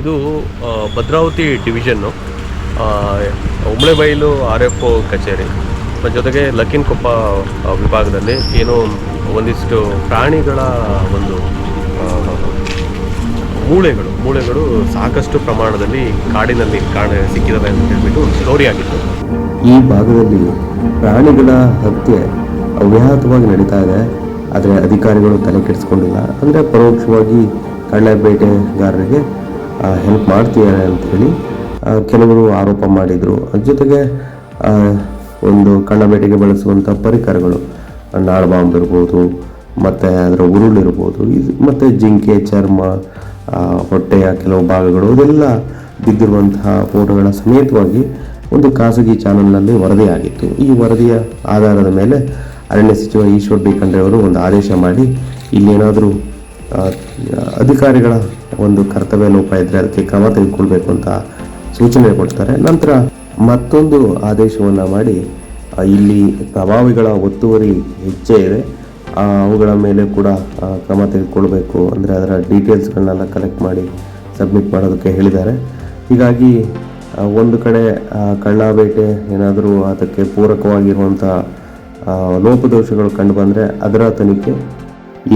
ಇದು Bhadravati division Umblebailu R F ಕಚೇರಿ. ಜೊತೆಗೆ ಲಕ್ಕಿನಕೊಪ್ಪ ಕೊಪ್ಪ ವಿಭಾಗದಲ್ಲಿ ಏನೋ ಒಂದಿಷ್ಟು ಪ್ರಾಣಿಗಳ ಒಂದು ಮೂಳೆಗಳು ಮೂಳೆಗಳು ಸಾಕಷ್ಟು ಪ್ರಮಾಣದಲ್ಲಿ ಕಾಡಿನಲ್ಲಿ ಕಾಣ, ಸಿಕ್ಕಿದವೆ ಅಂತ ಹೇಳ್ಬಿಟ್ಟು ಒಂದು ಸ್ಟೋರಿ ಆಗಿತ್ತು. ಈ ಭಾಗದಲ್ಲಿ ಪ್ರಾಣಿಗಳ ಹತ್ಯೆ ಅವ್ಯಾಹತವಾಗಿ ನಡೀತಾ ಇದೆ. ಆದರೆ ಅಧಿಕಾರಿಗಳು ತಲೆ ಕೆಡಿಸ್ಕೊಂಡಿಲ್ಲ. ಅಂದರೆ ಪರೋಕ್ಷವಾಗಿ ಕಳ್ಳೆ ಬೇಟೆಗಾರರಿಗೆ ಹೆಲ್ಪ್ ಮಾಡ್ತಿದ್ದಾರೆ ಅಂಥೇಳಿ ಕೆಲವರು ಆರೋಪ ಮಾಡಿದರು. ಅದ್ರ ಜೊತೆಗೆ ಒಂದು ಕಣ್ಣಬೇಡಿಗೆ ಬಳಸುವಂಥ ಪರಿಕರಗಳು ನಾಳ ಬಾಂಬ್ ಇರ್ಬೋದು, ಮತ್ತು ಅದರ ಉರುಳಿರ್ಬೋದು ಇದು ಮತ್ತು ಜಿಂಕೆ, ಚರ್ಮ ಹೊಟ್ಟೆಯ ಕೆಲವು ಭಾಗಗಳು, ಇದೆಲ್ಲ ಬಿದ್ದಿರುವಂತಹ ಫೋಟೋಗಳ ಸಮೇತವಾಗಿ ಒಂದು ಖಾಸಗಿ ಚಾನಲ್ನಲ್ಲಿ ವರದಿಯಾಗಿತ್ತು ಈ ವರದಿಯ ಆಧಾರದ ಮೇಲೆ ಅರಣ್ಯ ಸಚಿವ ಈಶ್ವರ್ ಖಂಡ್ರೆ ಅವರು ಒಂದು ಆದೇಶ ಮಾಡಿ, ಇಲ್ಲೇನಾದರೂ ಅಧಿಕಾರಿಗಳ ಒಂದು ಕರ್ತವ್ಯ ಲೋಪ ಇದ್ದರೆ ಅದಕ್ಕೆ ಕ್ರಮ ತೆಗೆದುಕೊಳ್ಬೇಕು ಅಂತ ಸೂಚನೆ ಕೊಡ್ತಾರೆ. ನಂತರ ಮತ್ತೊಂದು ಆದೇಶವನ್ನು ಮಾಡಿ ಇಲ್ಲಿ ಪ್ರಭಾವಿಗಳ ಒತ್ತುವರಿ ಹೆಚ್ಚೇ ಇದೆ. ಅವುಗಳ ಮೇಲೆ ಕೂಡ ಕ್ರಮ ತೆಗೆದುಕೊಳ್ಬೇಕು. ಅಂದರೆ ಅದರ ಡೀಟೇಲ್ಸ್ಗಳನ್ನೆಲ್ಲ ಕಲೆಕ್ಟ್ ಮಾಡಿ ಸಬ್ಮಿಟ್ ಮಾಡೋದಕ್ಕೆ ಹೇಳಿದ್ದಾರೆ. ಹೀಗಾಗಿ ಒಂದು ಕಡೆ ಆ, ಕಳ್ಳ ಬೇಟೆ ಏನಾದರೂ ಅದಕ್ಕೆ ಪೂರಕವಾಗಿರುವಂಥ ಲೋಪದೋಷಗಳು ಕಂಡು ಬಂದರೆ ಅದರ ತನಿಖೆ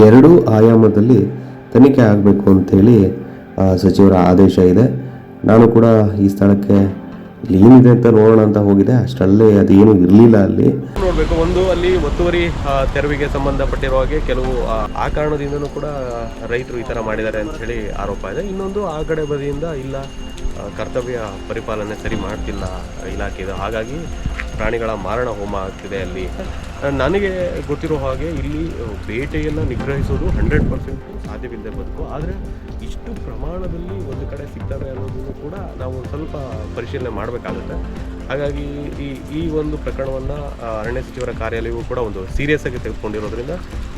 ಎರಡೂ ಆಯಾಮದಲ್ಲಿ ತನಿಖೆ ಆಗಬೇಕು ಅಂತೇಳಿ ಆ, ಸಚಿವರ ಆದೇಶ ಇದೆ. ನಾನು ಕೂಡ ಈ ಸ್ಥಳಕ್ಕೆ ಏನಿದೆ ಅಂತ ನೋಡೋಣ ಅಂತ ಹೋಗಿದೆ. ಅಷ್ಟರಲ್ಲೇ ಅದೇನು ಇರಲಿಲ್ಲ ಅಲ್ಲಿ. ನೋಡಬೇಕು ಒಂದು ಅಲ್ಲಿ ಒತ್ತುವರಿ ತೆರವಿಗೆ ಸಂಬಂಧಪಟ್ಟಿರುವ ಹಾಗೆ ಕೆಲವು ಆ, ಕಾರಣದಿಂದನೂ ಕೂಡ ರೈತರು ಈ ಥರ ಮಾಡಿದ್ದಾರೆ ಅಂತ ಹೇಳಿ ಆರೋಪ ಇದೆ. ಇನ್ನೊಂದು ಆ ಕಡೆ ಬದಿಯಿಂದ ಇಲ್ಲ ಕರ್ತವ್ಯ ಪರಿಪಾಲನೆ ಸರಿ ಮಾಡ್ತಿಲ್ಲ ಇಲಾಖೆ ಹಾಗಾಗಿ ಪ್ರಾಣಿಗಳ ಮಾರಣ ಹೋಮ ಆಗ್ತಿದೆ ಅಲ್ಲಿ. ನನಗೆ ಗೊತ್ತಿರೋ ಹಾಗೆ ಇಲ್ಲಿ ಬೇಟೆಯನ್ನು ನಿಗ್ರಹಿಸೋದು ಹಂಡ್ರೆಡ್ ಪರ್ಸೆಂಟ್ ಸಾಧ್ಯವಿಲ್ಲದೆ ಬದುಕು ಆದರೆ ಇಷ್ಟು ಪ್ರಮಾಣದಲ್ಲಿ ಒಂದು ಕಡೆ ಸಿಗ್ತವೆ ಅನ್ನೋದನ್ನು ಕೂಡ ನಾವು ಸ್ವಲ್ಪ ಪರಿಶೀಲನೆ ಮಾಡಬೇಕಾಗುತ್ತೆ. ಹಾಗಾಗಿ ಈ ಈ ಒಂದು ಪ್ರಕರಣವನ್ನು ಅರಣ್ಯ ಸಚಿವರ ಕಾರ್ಯಾಲಯವು ಕೂಡ ಒಂದು ಸೀರಿಯಸ್ ಆಗಿ ತೆಗೆದುಕೊಂಡಿರೋದ್ರಿಂದ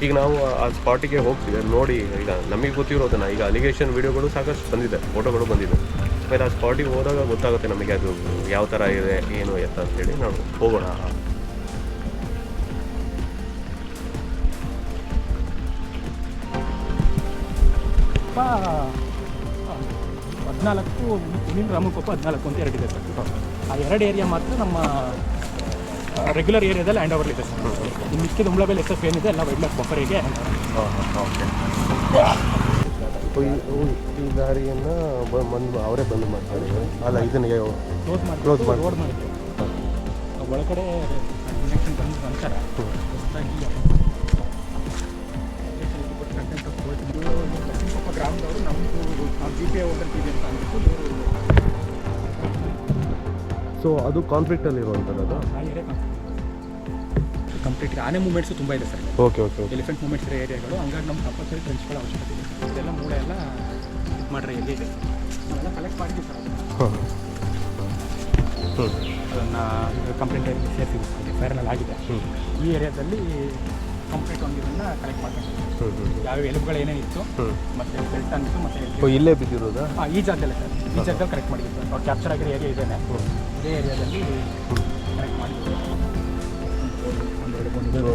ಈಗ ನಾವು ಆ- ಆ ಸ್ಪಾಟಿಗೆ ಹೋಗ್ತೀವಿ. ನೋಡಿ, ಈಗ ನಮಗೆ ಗೊತ್ತಿರೋದನ್ನು ಈಗ ಅಲಿಗೇಷನ್ ವೀಡಿಯೋಗಳು ಸಾಕಷ್ಟು ಬಂದಿದೆ ಫೋಟೋಗಳು ಬಂದಿದೆ. ಆಮೇಲೆ ಆ ಸ್ಪಾಟಿಗೆ ಹೋದಾಗ ಗೊತ್ತಾಗುತ್ತೆ ನಮಗೆ ಅದು ಯಾವ ಥರ ಇದೆ, ಏನು ಎತ್ತ ಅಂತೇಳಿ ನಾವು ಹೋಗೋಣ. ಹದಿನಾಲ್ಕು ಸುನೀಲ್ ರಾಮಕೊಪ್ಪ ಹದಿನಾಲ್ಕು ಅಂತ ಎರಡಿದೆ ಸರ್. ಆ ಎರಡು ಏರಿಯಾ ಮಾತ್ರ ನಮ್ಮ ರೆಗ್ಯುಲರ್ ಏರಿಯಾದಲ್ಲಿ ಹ್ಯಾಂಡ್ ಓವರ್ ಇದೆ ಸರ್. ಇನ್ನು ಮಿಕ್ಕಿದ ಉಂಬ್ಳಬೆಲ್ ಎಸ್ ಎಫ್ ಏನಿದೆ ಎಲ್ಲ ವೈಲ್ಡ್ ಲೈಫ್ ಬಫರಿಗೆ ಈ ದಾರಿಯನ್ನು ಬಂದು ಅವರೇ ಬಂದು ಮಾಡ್ತಾರೆ. ಅಲ್ಲ ಇದನ್ನ ಕ್ಲೋಸ್ ಮಾಡಿ ಕ್ಲೋಸ್ ಮಾಡಿ. ರೋಡ್ ಮಾಡಿ ಒಳಗಡೆ ಇಂಜೆಕ್ಷನ್ ಬಂದ ನಂತರ ಹೊಸದಾಗಿ ಲಕ್ಷ್ಮೀಕೊಪ್ಪ ಗ್ರಾಮದವರು ನಮ್ಮದು ನಾವು ಜಿ ಪಿ ಐ ಓದರ್ತೀವಿ ಅಂತ ಅಂದ್ಬಿಟ್ಟು ಇವರು ಸೊ ಅದು ಕಾನ್ಫ್ಲಿಕ್ಟಲ್ಲಿ ಇರುವಂಥದ್ದು ಇರುವಂತದ್ದು ಕಂಪ್ಲೀಟ್ ಆನೆ ಮೂಮೆಂಟ್ಸು ತುಂಬ ಇದೆ sir. Okay okay elephant movements ಇರೋ ಏರಿಯಾಗಳು ಹಂಗಾಗಿ ನಮ್ಮ ಕಂಪಲ್ಸರಿ ಟ್ರೆಂಚ್ಗಳ ಅವಶ್ಯಕತೆ ಇದೆ. ಇದೆಲ್ಲ ಮೂಳೆ ಎಲ್ಲ ಇದು ಮಾಡ್ರೆ ಎಲ್ಲಿ ಇದೆ? ನಾವೆಲ್ಲ ಕಲೆಕ್ಟ್ ಮಾಡಿದ್ದೀವಿ ಸರ್ ಅದನ್ನ. ಕಂಪ್ಲೇಂಟ್ ಸೇರಿಸಿ ಫೈರ್ನಲ್ಲಿ ಆಗಿದೆ. ಈ ಏರಿಯಾದಲ್ಲಿ ಕಂಪ್ಲೀಟ್ ಒಂದು ಇದನ್ನು ಕಲೆಕ್ಟ್ ಮಾಡ್ಕೊಂಡು ಯಾವ ಎಲುಬುಗಳು ಏನೇನಿತ್ತು ಮತ್ತೆ ಬೆಲ್ಟ್ ಅನ್ಸು ಮತ್ತೆ ಇಲ್ಲೇ ಬಿದ್ದಿರೋದು? ಹಾಂ ಈ ಜಾಗದಲ್ಲೇ ಸರ್ ಈ ಜಾಗದಲ್ಲಿ ಕರೆಕ್ಟ್ ಮಾಡಿದ್ವಿ ಸರ್ ಅವ್ರು ಕ್ಯಾಪ್ಚರ್ ಆಗಿರೋ ಏರಿಯಾ ಇದೇನೆ. ಇದೇ ಏರಿಯಾದಲ್ಲಿ ಕರೆಕ್ಟ್ ಮಾಡಿದ್ವಿ ಒಂದು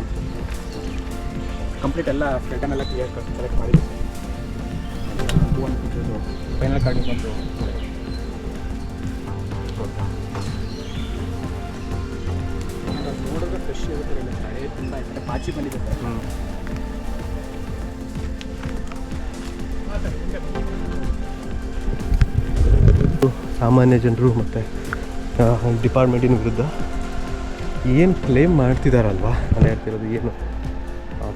ಕಂಪ್ಲೀಟ್ ಎಲ್ಲ ಸ್ಕೆಲ್ಟನ್ ಎಲ್ಲ ಕ್ಲಿಯರ್ ಕಲೆಕ್ಟ್ ಮಾಡಿದ್ವಿ ಒಂದು ಫೈನಲ್ ಕಾರ್ಡಿಗೆ ಒಂದು ಸಾಮಾನ್ಯ ಜನರು ಮತ್ತು ಡಿಪಾರ್ಟ್ಮೆಂಟಿನ ವಿರುದ್ಧ ಏನು ಕ್ಲೇಮ್ ಮಾಡ್ತಿದ್ದಾರಲ್ವಾ ನಾನು ಹೇಳ್ತಿರೋದು ಏನು?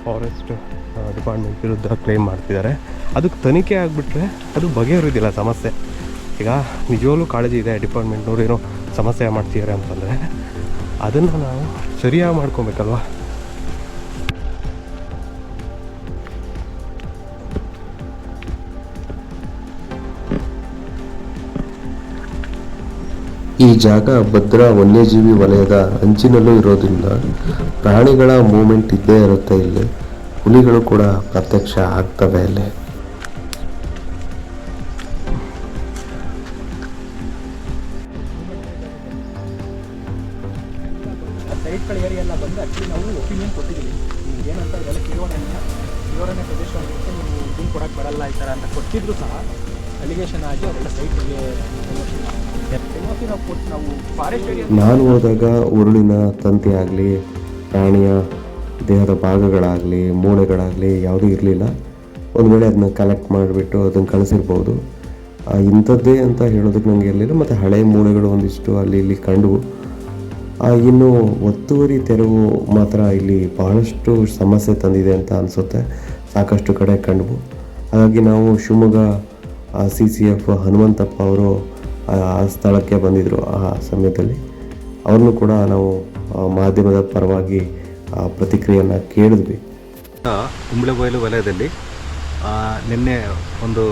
ಫಾರೆಸ್ಟ್ ಡಿಪಾರ್ಟ್ಮೆಂಟ್ ವಿರುದ್ಧ ಕ್ಲೇಮ್ ಮಾಡ್ತಿದ್ದಾರೆ ಅದಕ್ಕೆ ತನಿಖೆ ಆಗಿಬಿಟ್ರೆ ಅದು ಬಗೆಹರಿದಿಲ್ಲ ಸಮಸ್ಯೆ. ಈಗ ನಿಜವಾಗ್ಲೂ ಕಾಳಜಿ ಇದೆ ಡಿಪಾರ್ಟ್ಮೆಂಟ್ನವ್ರು ಏನೋ ಸಮಸ್ಯೆ ಮಾಡ್ತಿದ್ದಾರೆ ಅಂತಂದರೆ ಅದನ್ನು ನಾವು ಸರಿಯಾಗಿ ಮಾಡ್ಕೊಬೇಕಲ್ವಾ? ಈ ಜಾಗ ಭದ್ರಾ ವನ್ಯಜೀವಿ ವಲಯದ ಅಂಚಿನಲ್ಲೂ ಇರೋದ್ರಿಂದ ಪ್ರಾಣಿಗಳ ಮೂಮೆಂಟ್ ಇದ್ದೇ ಇರುತ್ತೆ ಇಲ್ಲಿ. ಹುಲಿಗಳು ಕೂಡ ಪ್ರತ್ಯಕ್ಷ ಆಗ್ತವೆ ಅಲ್ಲಿ ಸೈಟ್ಗಳ ಏರಿಯಾ ಎಲ್ಲ ಬಂದು ಆ್ಯಕ್ಚುಲಿ ನಾವು ಒಪಿನಿಯನ್ ಕೊಟ್ಟಿದ್ದೀವಿ. ಏನಂತ ಇದೆಲ್ಲ ಕಿರೋರಣ್ಯ ಕಿರೋರಣ್ಯ ಪ್ರದೇಶ ಅಂದರೆ ನೀವು ಇದನ್ನು ಕೊಡೋಕ್ಕೆ ಬರಲ್ಲ ಈ ಥರ ಅಂತ ಕೊಟ್ಟಿದ್ರು ಸಹ ಅಲಿಗೇಷನ್ ಆಗಿ ಅವರೆಲ್ಲ ಸೈಟ್ಗೆ ಎನ್ ನಾವು ಕೊಟ್ಟು ನಾವು ಫಾರೆಸ್ಟ್ ಏರಿಯಾ ನಾನು ಹೋದಾಗ ಉರುಳಿನ ತಂತಿ ಆಗಲಿ ಪ್ರಾಣಿಯ ದೇಹದ ಭಾಗಗಳಾಗಲಿ ಮೂಳೆಗಳಾಗಲಿ ಯಾವುದೂ ಇರಲಿಲ್ಲ. ಒಂದು ವೇಳೆ ಅದನ್ನ ಕಲೆಕ್ಟ್ ಮಾಡಿಬಿಟ್ಟು ಅದನ್ನು ಕಳಿಸಿರ್ಬೋದು. ಆ, ಇಂಥದ್ದೇ ಅಂತ ಹೇಳೋದಕ್ಕೆ ನನಗೆ ಇರಲಿಲ್ಲ. ಮತ್ತು ಹಳೆ ಮೂಳೆಗಳು ಒಂದಿಷ್ಟು ಅಲ್ಲಿ ಇಲ್ಲಿ ಕಂಡವು ಇನ್ನು ಒತ್ತುವರಿ ತೆರವು ಮಾತ್ರ ಇಲ್ಲಿ ಬಹಳಷ್ಟು ಸಮಸ್ಯೆ ತಂದಿದೆ ಅಂತ ಅನಿಸುತ್ತೆ. ಸಾಕಷ್ಟು ಕಡೆ ಕಂಡವು ಹಾಗಾಗಿ ನಾವು Shivamogga C C F Hanumanthappa ಅವರು, ಆ ಸ್ಥಳಕ್ಕೆ ಬಂದಿದ್ದರು ಆ ಸಮಯದಲ್ಲಿ. ಅವ್ರನ್ನೂ ಕೂಡ ನಾವು ಮಾಧ್ಯಮದ ಪರವಾಗಿ ಪ್ರತಿಕ್ರಿಯೆಯನ್ನು ಕೇಳಿದ್ವಿ. ಕುಂಬಳಬಯಲು ವಲಯದಲ್ಲಿ ನಿನ್ನೆ ಒಂದು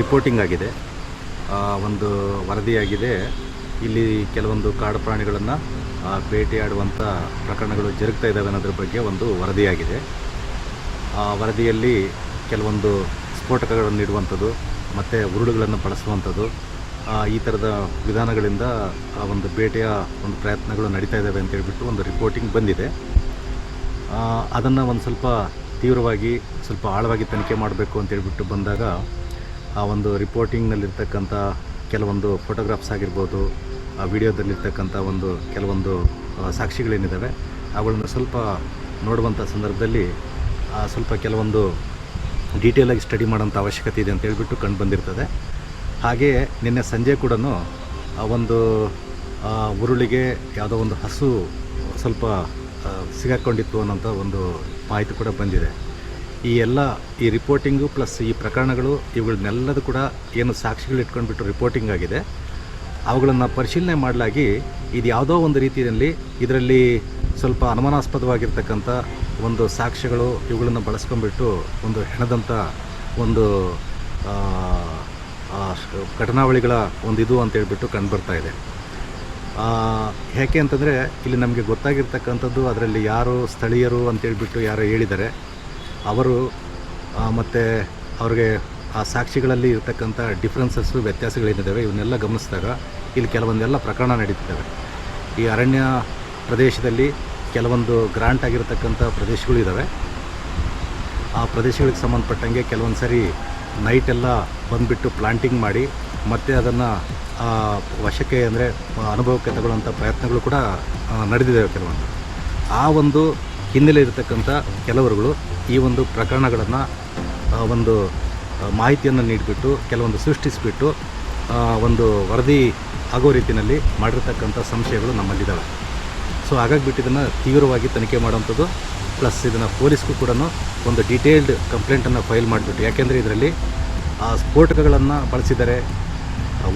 ರಿಪೋರ್ಟಿಂಗ್ ಆಗಿದೆ. ಒಂದು ವರದಿಯಾಗಿದೆ. ಇಲ್ಲಿ ಕೆಲವೊಂದು ಕಾಡು ಪ್ರಾಣಿಗಳನ್ನು ಬೇಟೆಯಾಡುವಂಥ ಪ್ರಕರಣಗಳು ಜರುಗ್ತಾ ಇದ್ದಾವೆ ಅನ್ನೋದ್ರ ಬಗ್ಗೆ ಒಂದು ವರದಿಯಾಗಿದೆ. ಆ ವರದಿಯಲ್ಲಿ ಕೆಲವೊಂದು ಸ್ಫೋಟಕಗಳನ್ನು ಇಡುವಂಥದ್ದು, ಮತ್ತು ಉರುಳುಗಳನ್ನು ಬಳಸುವಂಥದ್ದು ಈ ಥರದ ವಿಧಾನಗಳಿಂದ ಆ ಒಂದು ಬೇಟೆಯ ಒಂದು ಪ್ರಯತ್ನಗಳು ನಡೀತಾ ಇದ್ದಾವೆ ಅಂತ ಹೇಳ್ಬಿಟ್ಟು ಒಂದು ರಿಪೋರ್ಟಿಂಗ್ ಬಂದಿದೆ. ಅದನ್ನು ಒಂದು ಸ್ವಲ್ಪ ತೀವ್ರವಾಗಿ, ಸ್ವಲ್ಪ ಆಳವಾಗಿ ತನಿಖೆ ಮಾಡಬೇಕು ಅಂತ ಹೇಳ್ಬಿಟ್ಟು ಬಂದಾಗ ಆ ಒಂದು ರಿಪೋರ್ಟಿಂಗ್ನಲ್ಲಿರ್ತಕ್ಕಂಥ ಕೆಲವೊಂದು ಫೋಟೋಗ್ರಾಫ್ಸ್ ಆಗಿರ್ಬೋದು ಆ ವಿಡಿಯೋದಲ್ಲಿರ್ತಕ್ಕಂಥ ಒಂದು ಕೆಲವೊಂದು ಸಾಕ್ಷಿಗಳೇನಿದ್ದಾವೆ ಅವುಗಳನ್ನು ಸ್ವಲ್ಪ ನೋಡುವಂಥ ಸಂದರ್ಭದಲ್ಲಿ ಸ್ವಲ್ಪ ಕೆಲವೊಂದು ಡೀಟೇಲಾಗಿ ಸ್ಟಡಿ ಮಾಡೋಂಥ ಅವಶ್ಯಕತೆ ಇದೆ ಅಂತ ಹೇಳಿಬಿಟ್ಟು ಕಂಡು ಬಂದಿರ್ತದೆ. ಹಾಗೆಯೇ ನಿನ್ನೆ ಸಂಜೆ ಕೂಡ ಒಂದು ಉರುಳಿಗೆ ಯಾವುದೋ ಒಂದು ಹಸು ಸ್ವಲ್ಪ ಸಿಗಾಕೊಂಡಿತ್ತು ಅನ್ನೋಂಥ ಒಂದು ಮಾಹಿತಿ ಕೂಡ ಬಂದಿದೆ. ಈ ಎಲ್ಲ, ಈ ರಿಪೋರ್ಟಿಂಗು ಪ್ಲಸ್ ಈ ಪ್ರಕರಣಗಳು ಇವುಗಳನ್ನೆಲ್ಲದೂ ಕೂಡ ಏನು ಸಾಕ್ಷಿಗಳು ಇಟ್ಕೊಂಡ್ಬಿಟ್ಟು ರಿಪೋರ್ಟಿಂಗ್ ಆಗಿದೆ. ಅವುಗಳನ್ನು ಪರಿಶೀಲನೆ ಮಾಡಲಾಗಿ ಇದು ಯಾವುದೋ ಒಂದು ರೀತಿಯಲ್ಲಿ ಇದರಲ್ಲಿ ಸ್ವಲ್ಪ ಅನುಮಾನಾಸ್ಪದವಾಗಿರ್ತಕ್ಕಂಥ ಒಂದು ಸಾಕ್ಷ್ಯಗಳು ಇವುಗಳನ್ನು ಬಳಸ್ಕೊಂಡ್ಬಿಟ್ಟು ಒಂದು ಹೆಣದಂಥ ಒಂದು ಘಟನಾವಳಿಗಳ ಒಂದು ಇದು ಅಂತ ಹೇಳ್ಬಿಟ್ಟು ಕಂಡುಬರ್ತಾ ಇದೆ. ಯಾಕೆ ಅಂತಂದರೆ ಇಲ್ಲಿ ನಮಗೆ ಗೊತ್ತಾಗಿರ್ತಕ್ಕಂಥದ್ದು ಅದರಲ್ಲಿ ಯಾರು ಸ್ಥಳೀಯರು ಅಂತೇಳ್ಬಿಟ್ಟು ಯಾರು ಹೇಳಿದ್ದಾರೆ. ಅವರು ಮತ್ತು ಅವ್ರಿಗೆ ಆ ಸಾಕ್ಷಿಗಳಲ್ಲಿ ಇರತಕ್ಕಂಥ ಡಿಫ್ರೆನ್ಸಸ್ಸು ವ್ಯತ್ಯಾಸಗಳೇನಿದ್ದಾವೆ ಇವನ್ನೆಲ್ಲ ಗಮನಿಸಿದಾಗ ಇಲ್ಲಿ ಕೆಲವೊಂದೆಲ್ಲ ಪ್ರಕರಣ ನಡೀತಿದ್ದಾವೆ. ಈ ಅರಣ್ಯ ಪ್ರದೇಶದಲ್ಲಿ ಕೆಲವೊಂದು ಗ್ರಾಂಟ್ ಆಗಿರತಕ್ಕಂಥ ಪ್ರದೇಶಗಳು ಇದ್ದಾವೆ. ಆ ಪ್ರದೇಶಗಳಿಗೆ ಸಂಬಂಧಪಟ್ಟಂಗೆ ಕೆಲವೊಂದು ಸರಿ ನೈಟೆಲ್ಲ ಬಂದುಬಿಟ್ಟು ಪ್ಲಾಂಟಿಂಗ್ ಮಾಡಿ, ಮತ್ತೆ ಅದನ್ನು ವಶಕ್ಕೆ ಅಂದರೆ ಅನುಭವಕ್ಕೆ ತಗೊಳ್ಳುವಂಥ ಪ್ರಯತ್ನಗಳು ಕೂಡ ನಡೆದಿದ್ದಾವೆ ಕೆಲವೊಂದು. ಆ ಒಂದು ಹಿನ್ನೆಲೆ ಇರತಕ್ಕಂಥ ಕೆಲವರುಗಳು ಈ ಒಂದು ಪ್ರಕರಣಗಳನ್ನು ಒಂದು ಮಾಹಿತಿಯನ್ನು ನೀಡಿಬಿಟ್ಟು, ಕೆಲವೊಂದು ಸೃಷ್ಟಿಸಿಬಿಟ್ಟು ಒಂದು ವರದಿ ಆಗೋ ರೀತಿಯಲ್ಲಿ ಮಾಡಿರ್ತಕ್ಕಂಥ ಸಂಶಯಗಳು ನಮ್ಮಲ್ಲಿದ್ದಾವೆ ಸೊ ಹಾಗಾಗಿ ಬಿಟ್ಟು ಇದನ್ನು ತೀವ್ರವಾಗಿ ತನಿಖೆ ಮಾಡುವಂಥದ್ದು, ಪ್ಲಸ್ ಇದನ್ನು ಪೊಲೀಸ್ಗೂ ಕೂಡ ಒಂದು ಡೀಟೇಲ್ಡ್ ಕಂಪ್ಲೇಂಟನ್ನು ಫೈಲ್ ಮಾಡಿಬಿಟ್ಟು, ಯಾಕೆಂದರೆ ಇದರಲ್ಲಿ, ಆ, ಸ್ಫೋಟಕಗಳನ್ನು ಬಳಸಿದ್ದಾರೆ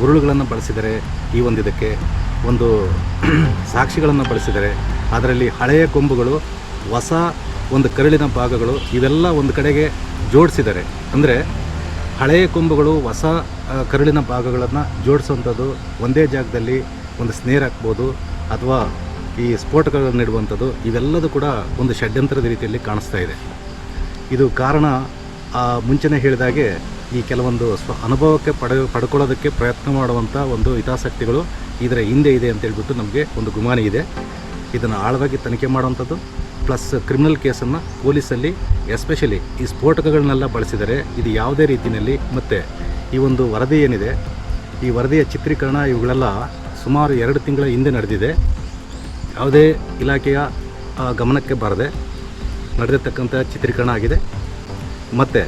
ಉರುಳುಗಳನ್ನು ಬಳಸಿದ್ದಾರೆ ಈ ಒಂದು ಇದಕ್ಕೆ ಒಂದು ಸಾಕ್ಷಿಗಳನ್ನು ಬಳಸಿದ್ದಾರೆ ಅದರಲ್ಲಿ ಹಳೆಯ ಕೊಂಬುಗಳು, ಹೊಸ ಒಂದು ಕರಳಿನ ಭಾಗಗಳು, ಇವೆಲ್ಲ ಒಂದು ಕಡೆಗೆ ಜೋಡಿಸಿದ್ದಾರೆ ಅಂದರೆ ಹಳೆಯ ಕೊಂಬುಗಳು ಹೊಸ ಕರುಳಿನ ಭಾಗಗಳನ್ನು ಜೋಡಿಸುವಂಥದ್ದು, ಒಂದೇ ಜಾಗದಲ್ಲಿ ಒಂದು ಸ್ನೇರ್ ಹಾಕ್ಬೋದು, ಅಥವಾ ಈ ಸ್ಫೋಟಕಗಳನ್ನು ನೀಡುವಂಥದ್ದು ಇವೆಲ್ಲದೂ ಕೂಡ ಒಂದು ಷಡ್ಯಂತ್ರದ ರೀತಿಯಲ್ಲಿ ಕಾಣಿಸ್ತಾ ಇದೆ. ಇದು ಕಾರಣ ಮುಂಚೆನೇ ಹೇಳಿದಾಗೆ ಈ ಕೆಲವೊಂದು ಸ್ವ, ಅನುಭವಕ್ಕೆ ಪಡೆ, ಪಡ್ಕೊಳ್ಳೋದಕ್ಕೆ ಪ್ರಯತ್ನ ಮಾಡುವಂಥ ಒಂದು ಹಿತಾಸಕ್ತಿಗಳು ಇದರ ಹಿಂದೆ ಇದೆ ಅಂತ ಹೇಳ್ಬಿಟ್ಟು ನಮಗೆ ಒಂದು ಗುಮಾನಿ ಇದೆ. ಇದನ್ನು ಆಳವಾಗಿ ತನಿಖೆ ಮಾಡುವಂಥದ್ದು. ಪ್ಲಸ್ ಕ್ರಿಮಿನಲ್ ಕೇಸನ್ನು ಪೊಲೀಸಲ್ಲಿ, ಎಸ್ಪೆಷಲಿ ಈ ಸ್ಫೋಟಕಗಳನ್ನೆಲ್ಲ ಬಳಸಿದರೆ ಇದು ಯಾವುದೇ ರೀತಿಯಲ್ಲಿ ಮತ್ತು ಈ ಒಂದು ವರದಿ ಏನಿದೆ, ಈ ವರದಿಯ ಚಿತ್ರೀಕರಣ ಇವುಗಳೆಲ್ಲ ಸುಮಾರು ಎರಡು ತಿಂಗಳ ಹಿಂದೆ ನಡೆದಿದೆ. ಯಾವುದೇ ಇಲಾಖೆಯ ಗಮನಕ್ಕೆ ಬರದೆ ನಡೆದಿರ್ತಕ್ಕಂಥ ಚಿತ್ರೀಕರಣ ಆಗಿದೆ. ಮತ್ತು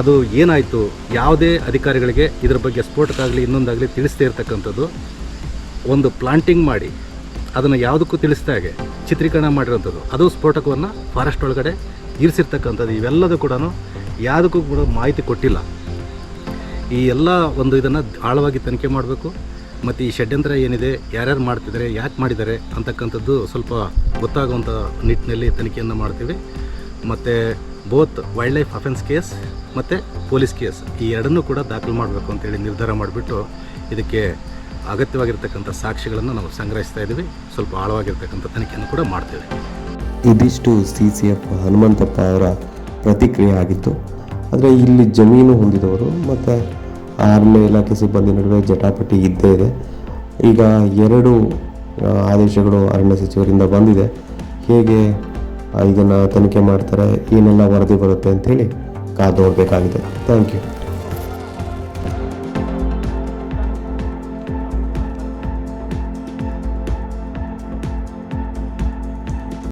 ಅದು ಏನಾಯಿತು, ಯಾವುದೇ ಅಧಿಕಾರಿಗಳಿಗೆ ಇದರ ಬಗ್ಗೆ ಸ್ಫೋಟಕ ಆಗಲಿ ಇನ್ನೊಂದಾಗಲಿ ತಿಳಿಸದೇ ಇರತಕ್ಕಂಥದ್ದು, ಒಂದು ಪ್ಲಾಂಟಿಂಗ್ ಮಾಡಿ ಅದನ್ನು ಯಾವುದಕ್ಕೂ ತಿಳಿಸಿದ ಹಾಗೆ ಚಿತ್ರೀಕರಣ ಮಾಡಿರೋಂಥದ್ದು. ಅದು ಸ್ಫೋಟಕವನ್ನು ಫಾರೆಸ್ಟ್ ಒಳಗಡೆ ಇರಿಸಿರ್ತಕ್ಕಂಥದ್ದು. ಇವೆಲ್ಲದೂ ಕೂಡ ಯಾವುದಕ್ಕೂ ಕೂಡ ಮಾಹಿತಿ ಕೊಟ್ಟಿಲ್ಲ. ಈ ಎಲ್ಲ ಒಂದು ಇದನ್ನು ಆಳವಾಗಿ ತನಿಖೆ ಮಾಡಬೇಕು. ಮತ್ತು ಈ ಷಡ್ಯಂತ್ರ ಏನಿದೆ, ಯಾರ್ಯಾರು ಮಾಡ್ತಿದ್ದಾರೆ, ಯಾಕೆ ಮಾಡಿದ್ದಾರೆ ಅಂತಕ್ಕಂಥದ್ದು ಸ್ವಲ್ಪ ಗೊತ್ತಾಗುವಂಥ ನಿಟ್ಟಿನಲ್ಲಿ ತನಿಖೆಯನ್ನು ಮಾಡ್ತೀವಿ. ಮತ್ತು both wildlife offence case ಮತ್ತು ಪೊಲೀಸ್ ಕೇಸ್ ಈ ಎರಡನ್ನೂ ಕೂಡ ದಾಖಲು ಮಾಡಬೇಕು ಅಂತೇಳಿ ನಿರ್ಧಾರ ಮಾಡಿಬಿಟ್ಟು ಇದಕ್ಕೆ ಅಗತ್ಯವಾಗಿರ್ತಕ್ಕಂಥ ಸಾಕ್ಷಿಗಳನ್ನು ನಾವು ಸಂಗ್ರಹಿಸ್ತಾ ಇದ್ದೀವಿ. ಸ್ವಲ್ಪ ಆಳವಾಗಿರ್ತಕ್ಕಂಥ ತನಿಖೆಯನ್ನು ಕೂಡ ಮಾಡ್ತೇವೆ. ಇದಿಷ್ಟು ಸಿ ಸಿ ಎಫ್ ಹನುಮಂತಪ್ಪ ಅವರ ಪ್ರತಿಕ್ರಿಯೆ ಆಗಿತ್ತು. ಆದರೆ ಇಲ್ಲಿ ಜಮೀನು ಹೊಂದಿದವರು ಮತ್ತು ಆರ್ಮಿ ಇಲಾಖೆ ಸಿಬ್ಬಂದಿ ನಡುವೆ ಜಟಾಪಟಿ ಇದ್ದೇ ಇದೆ. ಈಗ ಎರಡು ಆದೇಶಗಳು ಅರಣ್ಯ ಸಚಿವರಿಂದ ಬಂದಿದೆ. ಹೇಗೆ ಇದನ್ನು ತನಿಖೆ ಮಾಡ್ತಾರೆ, ಏನೆಲ್ಲ ವರದಿ ಬರುತ್ತೆ ಅಂಥೇಳಿ ಕಾದು ನೋಡಬೇಕಾಗಿದೆ. Thank you